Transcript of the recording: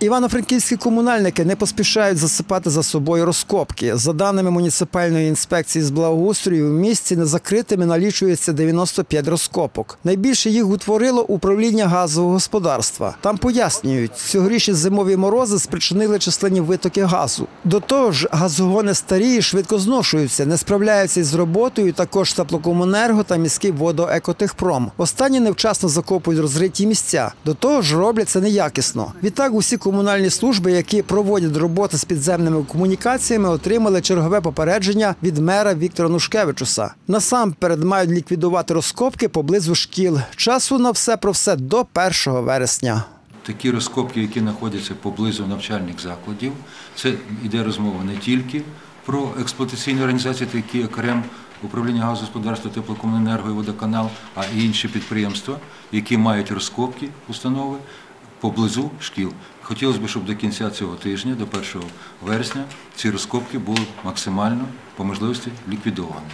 Івано-франківські комунальники не поспішають засипати за собою розкопки. За даними муніципальної інспекції з благоустрою, в місті незакритими налічується 95 розкопок. Найбільше їх утворило управління газового господарства. Там пояснюють, цьогорічні зимові морози спричинили численні витоки газу. До того ж, газогони старі швидко зношуються, не справляються із роботою. Також теплокомунерго та міський водоекотехпром. Останні невчасно закопують розриті місця. До того ж, роблять це неякісно. Відтак, усі комунальні служби, які проводять роботи з підземними комунікаціями, отримали чергове попередження від мера Віктора Нушкевичуса. Насамперед мають ліквідувати розкопки поблизу шкіл. Часу на все про все до 1 вересня. Такі розкопки, які знаходяться поблизу навчальних закладів, це йде розмова не тільки про експлуатаційні організації, такі як РЕМ, управління газогосподарства, теплокомуненерго і водоканал, а і інші підприємства, які мають розкопки установи поблизу шкіл. Хотілося б, щоб до кінця цього тижня, до 1 вересня, ці розкопки були максимально по можливості ліквідовані.